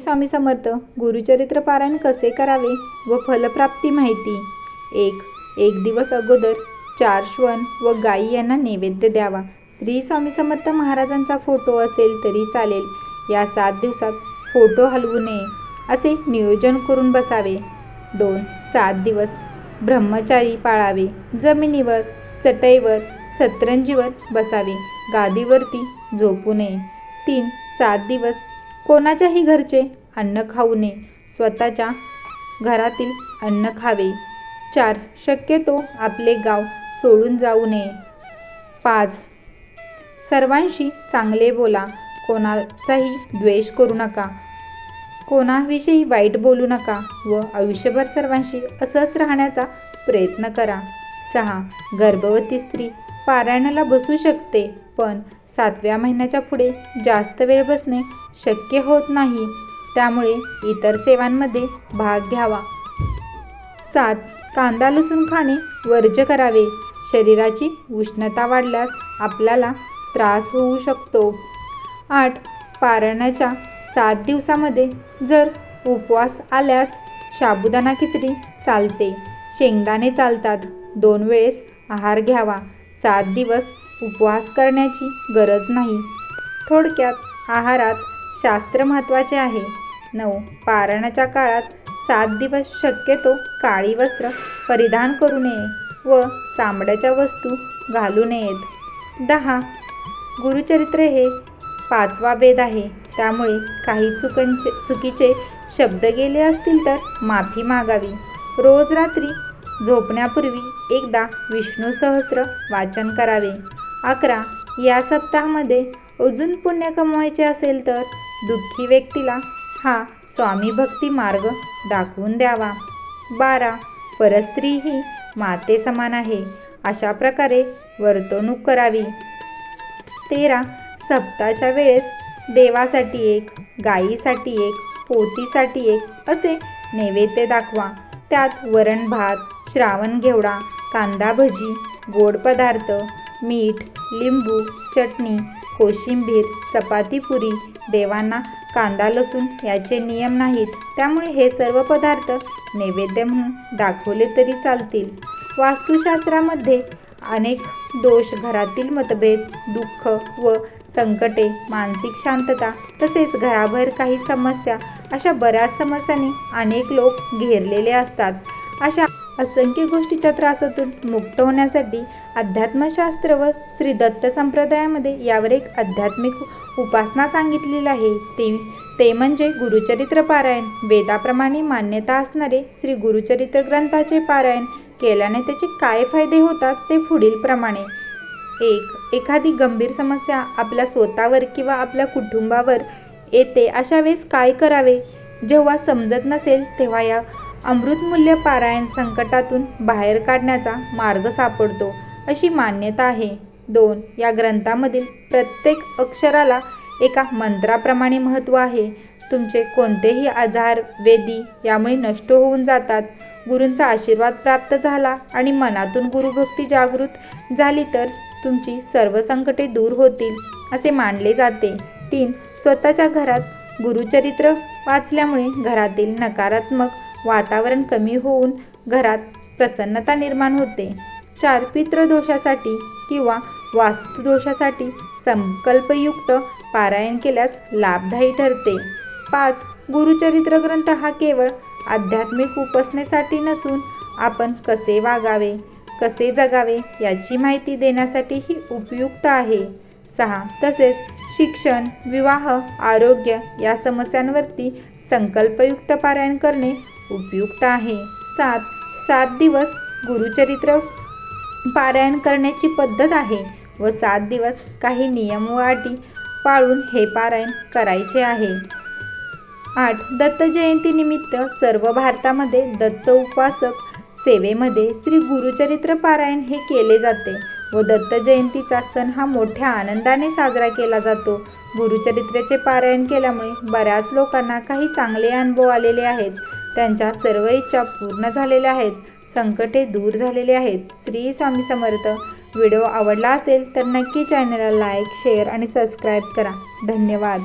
स्वामी समर्थ गुरुचरित्र पारायण कसे करावे व फलप्राप्ती माहिती? एक एक दिवस अगोदर चार श्वन व गायी यांना नैवेद्य द्यावा. श्री स्वामी समर्थ महाराजांचा फोटो असेल तरी चालेल. या सात दिवसात फोटो हलवू नये असे नियोजन करून बसावे. दोन सात दिवस ब्रह्मचारी पाळावे. जमिनीवर चटईवर सतरंजीवर बसावे. गादीवरती झोपू नये. तीन सात दिवस कोणाच्याही घरचे अन्न खाऊ नये. स्वतःच्या घरातील अन्न खावे. चार शक्यतो आपले गाव सोडून जाऊ नये. पाच सर्वांशी चांगले बोला. कोणाचाही द्वेष करू नका. कोणाविषयी वाईट बोलू नका व आयुष्यभर सर्वांशी असंच राहण्याचा प्रयत्न करा. सहा गर्भवती स्त्री पारायणाला बसू शकते पण सातव्या महिन्याच्या पुढे जास्त वेळ बसणे शक्य होत नाही. त्यामुळे इतर सेवांमध्ये भाग घ्यावा. सात. कांदा लसूण खाणे वर्ज्य करावे. शरीराची उष्णता वाढल्यास आपल्याला त्रास होऊ शकतो. आठ. पारण्याच्या सात दिवसामध्ये जर उपवास आल्यास साबुदाणा खिचडी चालते. शेंगदाणे चालतात. दोन वेळेस आहार घ्यावा. सात दिवस उपवास करण्याची गरज नाही. थोडक्यात आहारात शास्त्र महत्त्वाचे आहे. नऊ पारणाच्या काळात सात दिवस शक्यतो काळी वस्त्र परिधान करू नये व चामड्याच्या वस्तू घालू नयेत. दहा गुरुचरित्र हे पाचवा वेद आहे. त्यामुळे काही चुकांचे चुकीचे शब्द गेले असतील तर माफी मागावी. रोज रात्री झोपण्यापूर्वी एकदा विष्णू सहस्त्र वाचन करावे. अकरा. या सप्ताहामध्ये अजून पुण्य कमवायचे असेल तर दुःखी व्यक्तीला हा स्वामी भक्ती मार्ग दाखवून द्यावा. बारा. परस्त्री ही माते समान आहे. अशा प्रकारे वर्तवणूक करावी. तेरा. सप्ताच्या वेळेस देवासाठी एक गायीसाठी एक पोतीसाठी एक असे नैवेद्य दाखवा. त्यात वरण भात श्रावण घेवडा कांदा भजी गोड पदार्थ मीठ लिंबू चटणी कोशिंबीर चपाती पुरी देवांना कांदा लसूण याचे नियम नाहीत. त्यामुळे हे सर्व पदार्थ नैवेद्य म्हणून दाखवले तरी चालतील. वास्तुशास्त्रामध्ये अनेक दोष घरातील मतभेद दुःख व संकटे मानसिक शांतता तसेच घराबाहेर काही समस्या अशा बऱ्याच समस्यांनी अनेक लोक घेरलेले असतात. अशा असंख्य गोष्टीच्या त्रासातून मुक्त होण्यासाठी अध्यात्मशास्त्र व श्री दत्त संप्रदायामध्ये यावर एक आध्यात्मिक उपासना सांगितलेली आहे. ती ते म्हणजे गुरुचरित्र पारायण. वेदाप्रमाणे मान्यता असणारे श्री गुरुचरित्र ग्रंथाचे पारायण केल्याने त्याचे काय फायदे होतात ते पुढील प्रमाणे. एक एखादी गंभीर समस्या आपल्या स्वतःवर किंवा आपल्या कुटुंबावर येते अशा वेळेस काय करावे? जेव्हा समजत नसेल तेव्हा या अमृतमूल्य पारायण संकटातून बाहेर काढण्याचा मार्ग सापडतो अशी मान्यता आहे. दोन या ग्रंथामधील प्रत्येक अक्षराला एका मंत्राप्रमाणे महत्त्व आहे. तुमचे कोणतेही आजार वेदी यामुळे नष्ट होऊन जातात. गुरूंचा आशीर्वाद प्राप्त झाला आणि मनातून गुरुभक्ती जागृत झाली तर तुमची सर्व संकटे दूर होतील असे मानले जाते. तीन स्वतःच्या घरात गुरुचरित्र वाचल्यामुळे घरातील नकारात्मक वातावरण कमी होऊन घरात प्रसन्नता निर्माण होते. चार पितृदोषासाठी किंवा वास्तुदोषासाठी संकल्पयुक्त पारायण केल्यास लाभदायी ठरते. पाच गुरुचरित्र ग्रंथ हा केवळ आध्यात्मिक उपासनेसाठी नसून आपण कसे वागावे कसे जगावे याची माहिती देण्यासाठी ही उपयुक्त आहे. सहा तसेच शिक्षण विवाह आरोग्य या समस्यांवरती संकल्पयुक्त पारायण करणे उपयुक्त आहे. सात सात दिवस गुरुचरित्र पारायण करण्याची पद्धत आहे व सात दिवस काही नियम व अटी पाळून हे पारायण करायचे आहे. आठ दत्त जयंतीनिमित्त सर्व भारतामध्ये दत्त उपासक सेवेमध्ये श्री गुरुचरित्र पारायण हे केले जाते व दत्त जयंतीचा सण हा मोठ्या आनंदाने साजरा केला जातो. गुरुचरित्राचे पारायण केल्यामुळे बऱ्याच लोकांना काही चांगले अनुभव आलेले आहेत. त्यांच्या सर्व इच्छा पूर्ण झालेल्या आहेत. संकटे दूर झालेले आहेत. श्री स्वामी समर्थ. व्हिडिओ आवडला असेल तर नक्की चॅनलला लाईक शेअर आणि सबस्क्राईब करा. धन्यवाद.